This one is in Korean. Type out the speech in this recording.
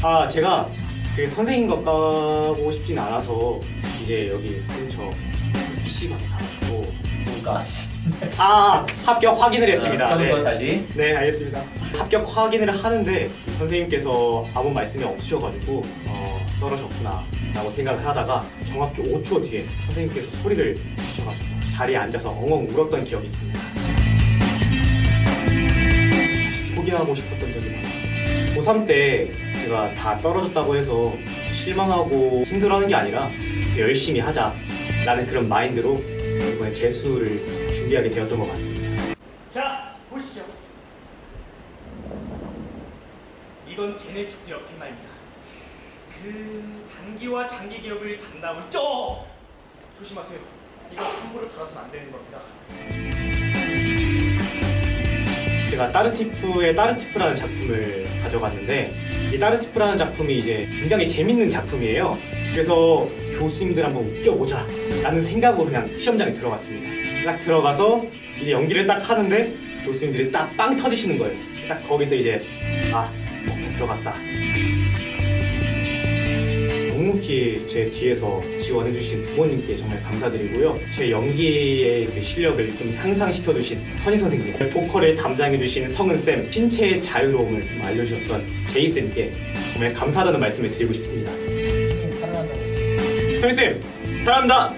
자체가 그 선생님 가까고 싶진 않아서 이제 여기 근처 PC방에 가가지고 그러니까 아 합격 확인을 했습니다. 처음부터 네. 다시 네 알겠습니다. 합격 확인을 하는데 선생님께서 아무 말씀이 없으셔가지고 어, 떨어졌구나 라고 생각을 하다가 정확히 5초 뒤에 선생님께서 소리를 주셔가지고 자리에 앉아서 엉엉 울었던 기억이 있습니다. 포기하고 싶었던 적이 많았어요. 고3 때 제가 다 떨어졌다고 해서 실망하고 힘들어하는 게 아니라 더 열심히 하자라는 그런 마인드로 이번에 재수를 준비하게 되었던 것 같습니다. 자, 보시죠. 이건 걔네 축제 역행마입니다. 그 단기와 장기 기업을 담당하고 있죠. 조심하세요. 이거 함부로 들어서는 안 되는 겁니다. 제가 따르티프의 따르티프라는 작품을 가져갔는데 이 따르티프라는 작품이 이제 굉장히 재밌는 작품이에요. 그래서 교수님들 한번 웃겨보자 라는 생각으로 그냥 시험장에 들어갔습니다. 딱 들어가서 이제 연기를 딱 하는데 교수님들이 딱 빵 터지시는 거예요. 딱 거기서 이제 아 먹혀 들어갔다. 묵묵히 제 뒤에서 지원해주신 부모님께 정말 감사드리고요. 제 연기의 그 실력을 좀 향상시켜주신 선희 선생님, 보컬을 담당해주신 성은 쌤, 신체의 자유로움을 좀 알려주셨던 제이 쌤께 정말 감사하다는 말씀을 드리고 싶습니다. 선생님 사랑한다고 선희 쌤, 사랑합니다.